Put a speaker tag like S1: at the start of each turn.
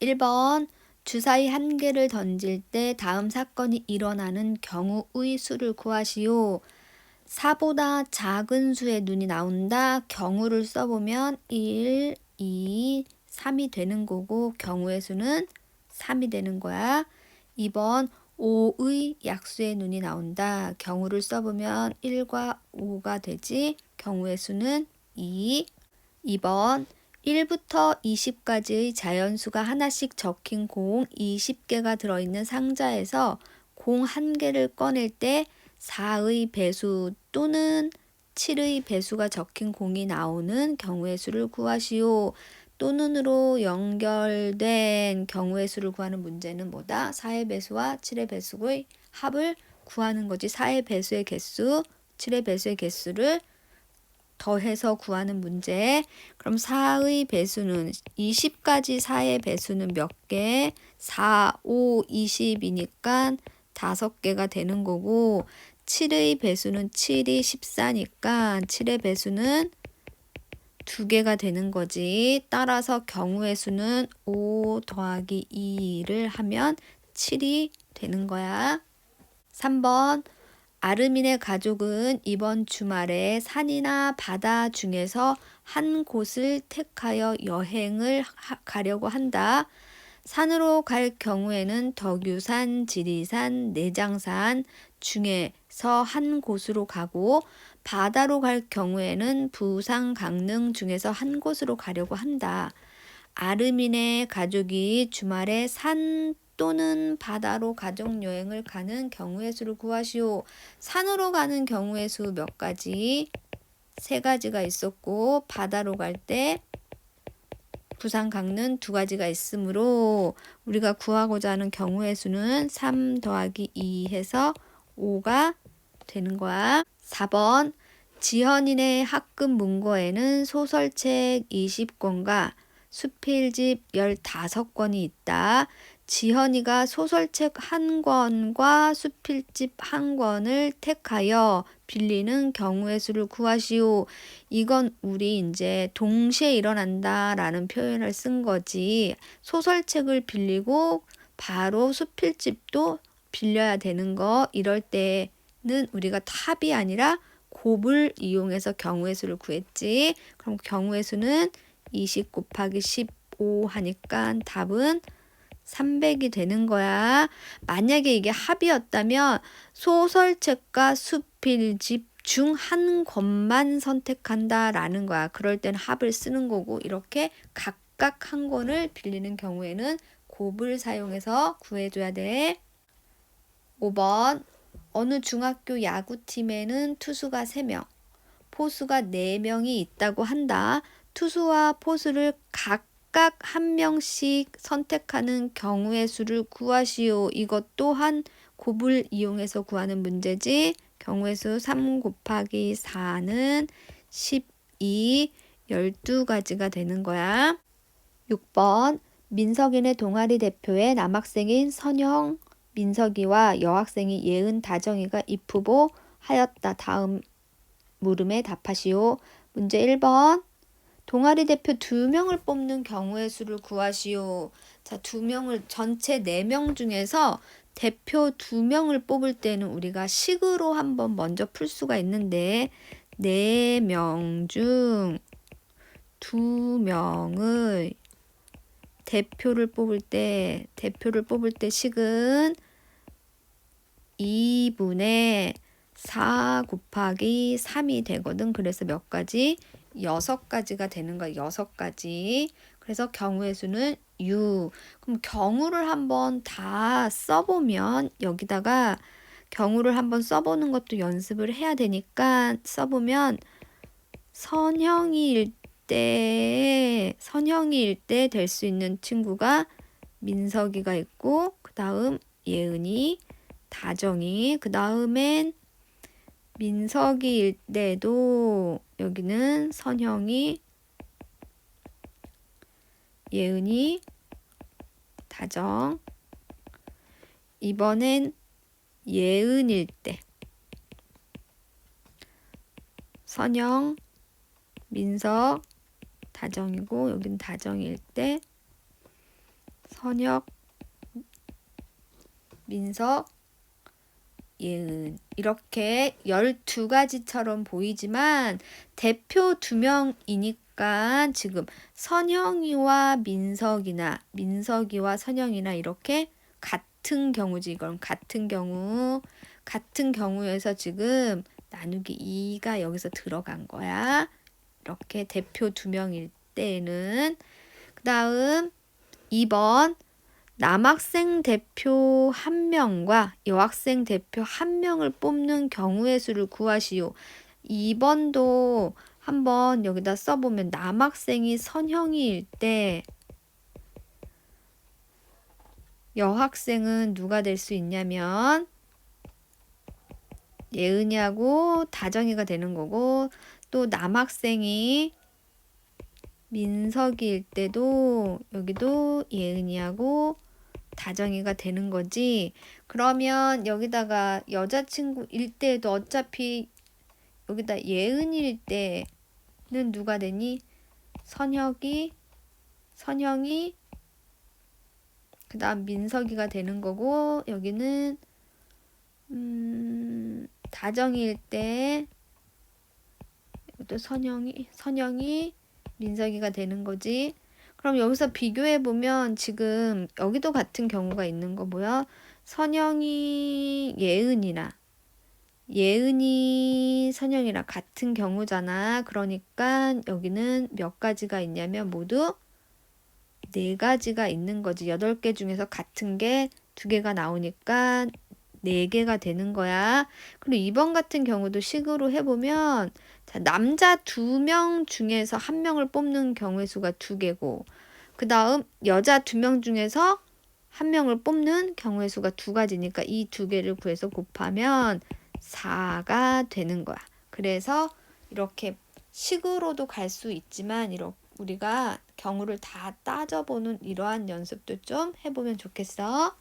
S1: 1번 주사위 한 개를 던질 때 다음 사건이 일어나는 경우의 수를 구하시오. 4보다 작은 수의 눈이 나온다. 경우를 써보면 1, 2, 3이 되는 거고 경우의 수는 3이 되는 거야. 2번 5의 약수의 눈이 나온다. 경우를 써보면 1과 5가 되지. 경우의 수는 2. 2번 1부터 20까지의 자연수가 하나씩 적힌 공 20개가 들어있는 상자에서 공한 개를 꺼낼 때 4의 배수 또는 7의 배수가 적힌 공이 나오는 경우의 수를 구하시오. 또는으로 연결된 경우의 수를 구하는 문제는 뭐다? 4의 배수와 7의 배수의 합을 구하는 거지. 4의 배수의 개수, 7의 배수의 개수를 더해서 구하는 문제. 그럼 4의 배수는 20까지 4의 배수는 몇 개? 4, 5, 20이니까 5개가 되는 거고 7의 배수는 7이 14니까 7의 배수는 2개가 되는 거지. 따라서 경우의 수는 5 더하기 2를 하면 7이 되는 거야. 3번 아르민의 가족은 이번 주말에 산이나 바다 중에서 한 곳을 택하여 여행을 하, 가려고 한다. 산으로 갈 경우에는 덕유산, 지리산, 내장산 중에서 한 곳으로 가고 바다로 갈 경우에는 부산, 강릉 중에서 한 곳으로 가려고 한다. 아르민의 가족이 주말에 산 또는 바다로 가족 여행을 가는 경우의 수를 구하시오. 산으로 가는 경우의 수 몇 가지? 세 가지가 있었고 바다로 갈 때 부산 강릉 두 가지가 있으므로 우리가 구하고자 하는 경우의 수는 3 더하기 2 해서 5가 되는 거야. 4번 지현이네 학급 문고에는 소설책 20권과 수필집 15권이 있다. 지현이가 소설책 한 권과 수필집 한 권을 택하여 빌리는 경우의 수를 구하시오. 이건 우리 이제 동시에 일어난다 라는 표현을 쓴 거지. 소설책을 빌리고 바로 수필집도 빌려야 되는 거. 이럴 때는 우리가 탑이 아니라 곱을 이용해서 경우의 수를 구했지. 그럼 경우의 수는 20 곱하기 15 하니까 답은 300이 되는 거야. 만약에 이게 합이었다면 소설책과 수필집 중 한 권만 선택한다라는 거야. 그럴 땐 합을 쓰는 거고 이렇게 각각 한 권을 빌리는 경우에는 곱을 사용해서 구해줘야 돼. 5번 어느 중학교 야구팀에는 투수가 3명, 포수가 4명이 있다고 한다. 투수와 포수를 각 각각 한 명씩 선택하는 경우의 수를 구하시오. 이것 또한 곱을 이용해서 구하는 문제지. 경우의 수 3 곱하기 4는 12, 12가지가 되는 거야. 6번 민석인의 동아리 대표의 남학생인 선영, 민석이와 여학생이 예은, 다정이가 입후보 하였다. 다음 물음에 답하시오. 문제 1번 동아리 대표 두 명을 뽑는 경우의 수를 구하시오. 자, 두 명을 전체 네 명 중에서 대표 두 명을 뽑을 때는 우리가 식으로 한번 먼저 풀 수가 있는데 네 명 중 두명을 대표를 뽑을 때 대표를 뽑을 때 식은 2분의 4 곱하기 3이 되거든. 그래서 몇 가지? 여섯 가지가 되는 거야. 여섯 가지. 그래서 경우의 수는 6. 그럼 경우를 한번 다 써보면 여기다가 경우를 한번 써보는 것도 연습을 해야 되니까 써보면 선형일 때 선형일 때 될 수 있는 친구가 민석이가 있고 그 다음 예은이 다정이 그 다음엔 민석이일 때도 여기는 선형이 예은이 다정. 이번엔 예은일 때. 선영 민석 다정이고 여긴 다정일 때. 선혁, 민석, 예은. 이렇게 12가지처럼 보이지만 대표 두 명이니까 지금 선영이와 민석이나 민석이와 선영이나 이렇게 같은 경우지. 이건 같은 경우 같은 경우에서 지금 나누기 2가 여기서 들어간 거야. 이렇게 대표 두 명일 때에는. 그 다음 2번 남학생 대표 한 명과 여학생 대표 한 명을 뽑는 경우의 수를 구하시오. 2번도 한번 여기다 써보면 남학생이 선형이일 때 여학생은 누가 될 수 있냐면 예은이하고 다정이가 되는 거고 또 남학생이 민석이일 때도 여기도 예은이하고 다정이가 되는 거지. 그러면 여기다가 여자친구일 때도 어차피 여기다 예은일 때는 누가 되니? 선혁이, 선영이, 그 다음 민석이가 되는 거고 여기는 음, 다정이일 때 또 선영이, 선영이, 민석이가 되는 거지. 그럼 여기서 비교해 보면 지금 여기도 같은 경우가 있는 거 뭐야? 선영이 예은이나 예은이 선영이랑 같은 경우잖아. 그러니까 여기는 몇 가지가 있냐면 모두 네 가지가 있는 거지. 여덟 개 중에서 같은 게 두 개가 나오니까 네 개가 되는 거야. 그리고 2번 같은 경우도 식으로 해보면 자, 남자 두명 중에서 한 명을 뽑는 경우의 수가 두 개고 그 다음 여자 두명 중에서 한 명을 뽑는 경우의 수가 두 가지니까 이두 개를 구해서 곱하면 4가 되는 거야. 그래서 이렇게 식으로도 갈 수 있지만 이렇게 우리가 경우를 다 따져보는 이러한 연습도 좀 해보면 좋겠어.